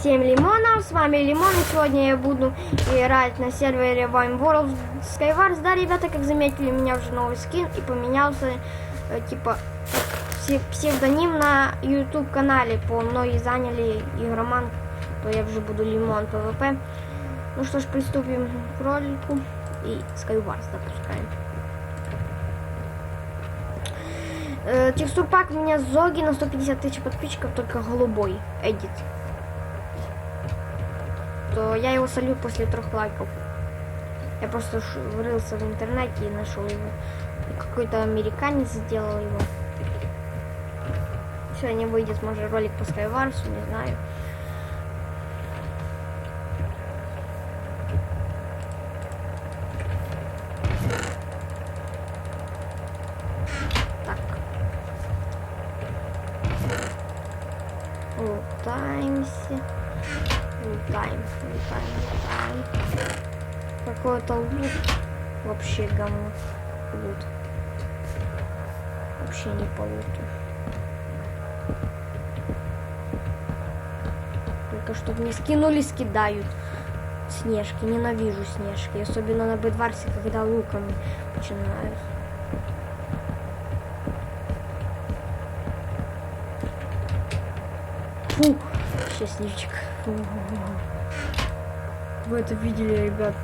Всем лимонов, с вами Лимон, и сегодня я буду играть на сервере Vine World Skywars. Да, ребята, как заметили, у меня уже новый скин и поменялся, э, типа, псе- псевдоним на YouTube канале, по многие заняли игроман, то я уже буду Лимон ПВП. Ну что ж, приступим к ролику и Skywars запускаем. Э, Текстурпак у меня Зоги на 150 тысяч подписчиков, только голубой, эдит. То я его солю после трех лайков. Я просто врылся в интернете и нашел его. Какой-то американец сделал его. Сегодня выйдет, может, ролик по Skywars, не знаю. Так. Лутаемся. Лутаем, лутаем, лутаем. Какой-то лут. Вообще говно. Лут. Вообще не по луту. Только чтобы не скинули, скидают. Снежки. Ненавижу снежки. Особенно на бедварсе, когда луками начинают. Фу, счастливчик. Вы это видели, ребят?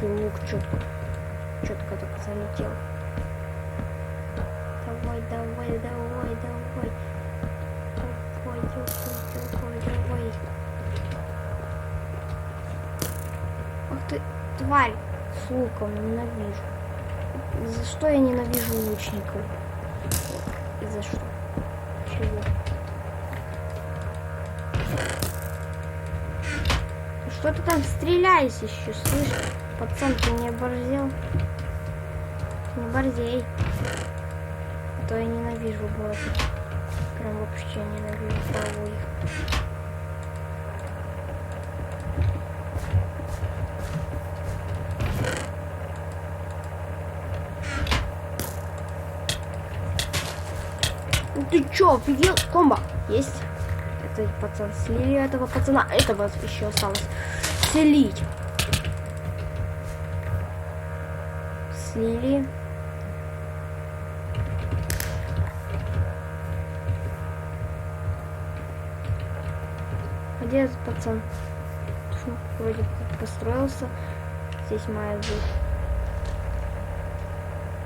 Лук четко, четко так залетел. Давай, давай, давай, давай. Давай, давай, давай, давай. Ах ты, тварь с луком, ненавижу. За что я ненавижу лучников? И за что? Чего? Что ты там стреляешь еще, слышь? Пацан, ты не оборзел? Не борзей. А то я ненавижу ботов. Прям вообще ненавижу кого их. Ты чё, офигел? Комбо есть. Это пацан слили этого пацана. Этого еще осталось слить. Слили. Где этот пацан? Фу, вроде построился. Здесь моя быть.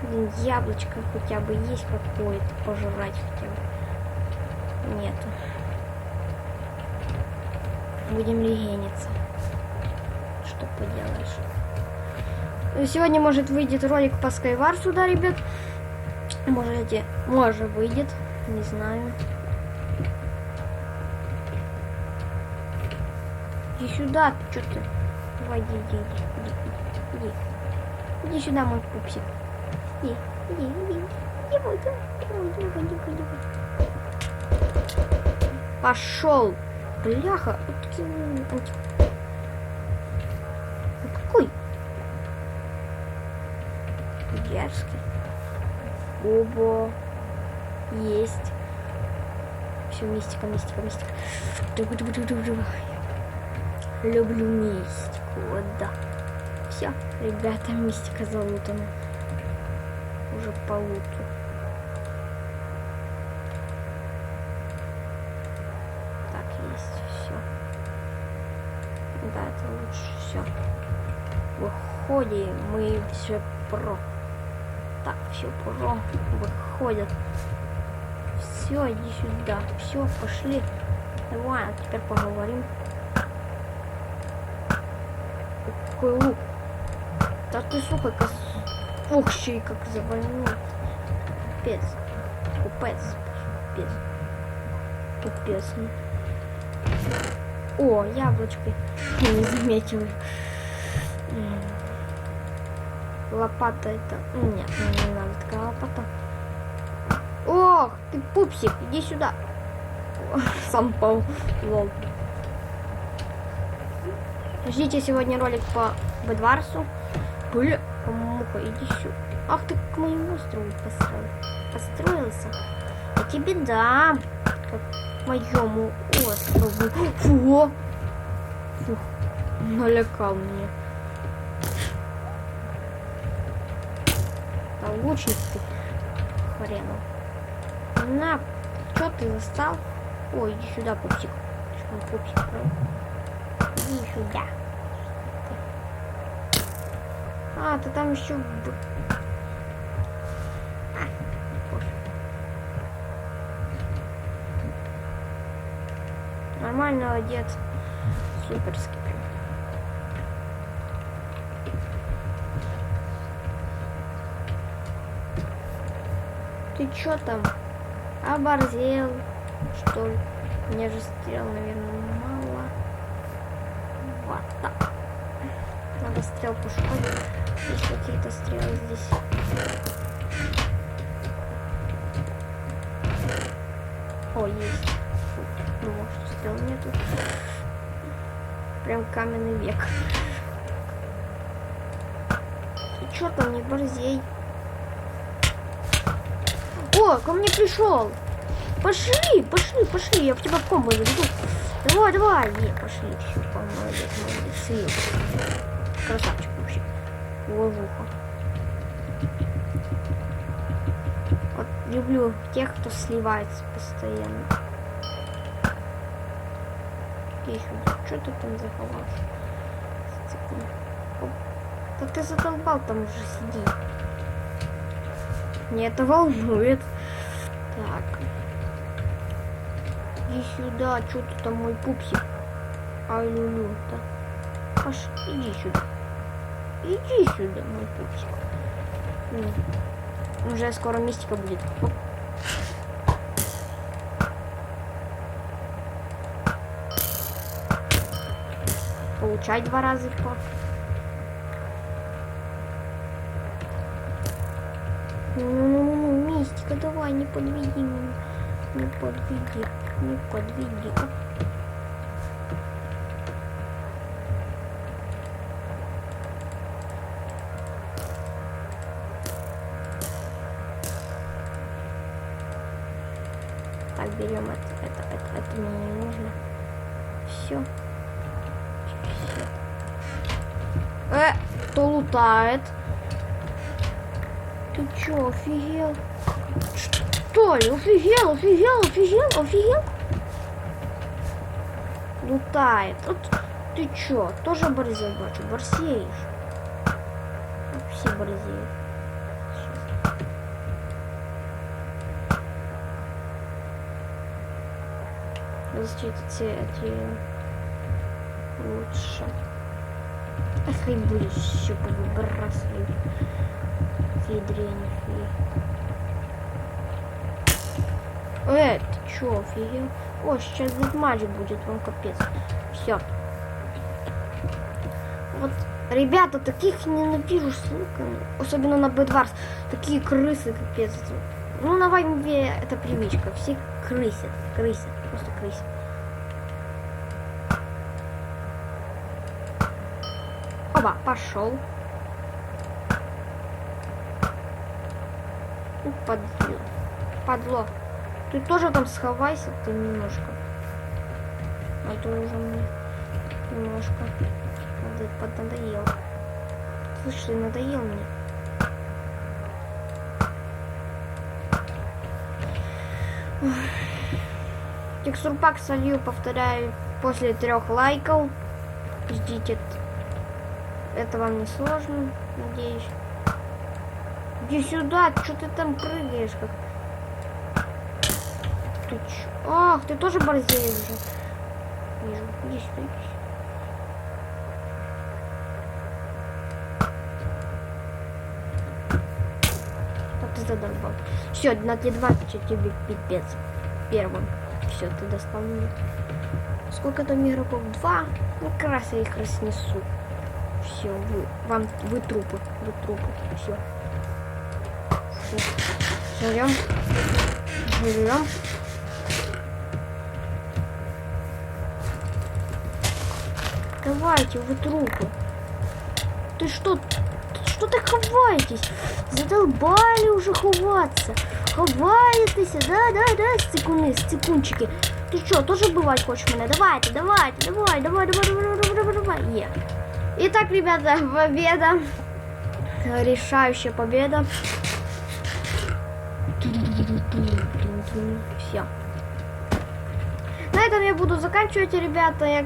Блин, яблочко хотя бы есть какое-то пожрать хотя бы. Нету. Будем легениться. Что поделаешь. Ну, Сегодня, может, выйдет ролик по Skywars, да, ребят? Можете, может, выйдет. Не знаю. Иди сюда, что ты? Давай, иди, иди, иди, иди, иди. Сюда, мой пупсик. Иди, иди, иди. Иди, иди, иди, иди, иди, иди, иди. Пошел. Бляха. Какой? Дерзкий. Оба. Есть. Все, мистика, мистика, мистика. Люблю мистику, вот да. Все, ребята, мистика залутана. Уже по. Так, есть все. Да, лучше все. Выходим, мы все про. Так, все про. Выходят. Все, иди сюда. Все, пошли. Давай, а теперь поговорим. Какой лук. Да ты, сука, как... Ух, еще и как завальнул. Капец. Купец. Капец. Капец. О, яблочко. Я не заметил. М. Лопата это... Нет, мне не надо такая лопата. Ох, ты пупсик, иди сюда. Сам пал. Лол. Ждите сегодня ролик по Бедварсу. Бля, муха, иди сюда. Ах ты к моему острову построил. Построился. Я тебе дам. Как моему острову. Фу, налякал меня. Да лучник ты хренов. На, что ты застал? Ой, иди сюда, пупсик. Пупсик? Иди сюда. А, ты там еще... Нормально, молодец. Суперский. Ты чё там? Оборзел, что ли? Мне же стрел, наверное, мало. Вот так. Надо стрел пошкодить. Есть какие-то стрелы здесь. О, есть. Думал, что стрел нету. Прям каменный век. Ты чё там, не борзей? О, ко мне пришел. Пошли, пошли, пошли, я в тебя в комбо заведу. Давай, давай. Не, пошли, все, молодец, молодец. Красавчик вообще. Ложуха. Вот люблю тех, кто сливается постоянно. Сюда. Что ты там. Оп. Да ты задолбал там уже сиди. Мне это волнует. Так. Иди сюда, что ты там мой пупсик? Ай, люлю, да. Паш, иди сюда. Иди сюда, мой пупсик. Уже скоро мистика будет. Оп. Получай два раза по. Ну-ну-ну, мистика, давай, не подведи меня. Не подведи, не подведи. Оп. Так, берем это, это, это, это мне не нужно. Все. Э, кто лутает? Ты чё, офигел? Что? Офигел, офигел, офигел, офигел? Лутает. Вот ты чё, тоже борзел бачу? Борсеешь. Все борзеют. Эти, эти лучше. Ах, хай будешь еще повыбрасывать. Фидрень, фи. Э, ты чё, офигел? О, сейчас матч будет, вам капец. Все. Вот, ребята, таких ненавижу, сука. Особенно на Бэдварс. Такие крысы, капец. Ну, на вайме это привычка. Все крысят, крысят, просто крысят. Оба, пошел. Подло. Подло. Ты тоже там сховайся ты немножко. А то уже мне немножко надо- поднадоел. Слышь, ты надоел мне. Текстурпак солью, повторяю, после трех лайков. Ждите. Это вам не сложно, надеюсь. Иди сюда, что ты там прыгаешь, как... Ты чё? Ах, ты тоже борзеешь уже. Вижу. Иди сюда, иди сюда. Задолбал. Все, на Т20 тебе пипец. Первым. Все, ты достал меня. Сколько там игроков? Два? Ну, как раз я их разнесу. Все, вы, вам, вы трупы, вы трупы, все. Живем. Живем. Давайте, вы трупы. Ты что? Что так ховаетесь? Задолбали уже ховаться. Ховаєтеся, да, да, да, стекуни, стекунчики. Ти що, теж вбивати хочеш мене? Давайте, давайте, давай, давай, давай, давай, давай, давай, давай, давай. Е. Итак, ребята, победа. Решающая победа. Все. На этом я буду заканчивать, ребята. Я,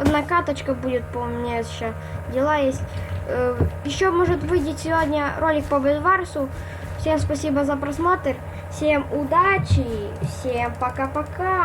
одна каточка будет, по мне еще дела есть. Э, Еще может выйдет сегодня ролик по Бедварсу. Всем спасибо за просмотр. Всем удачи. Всем пока-пока.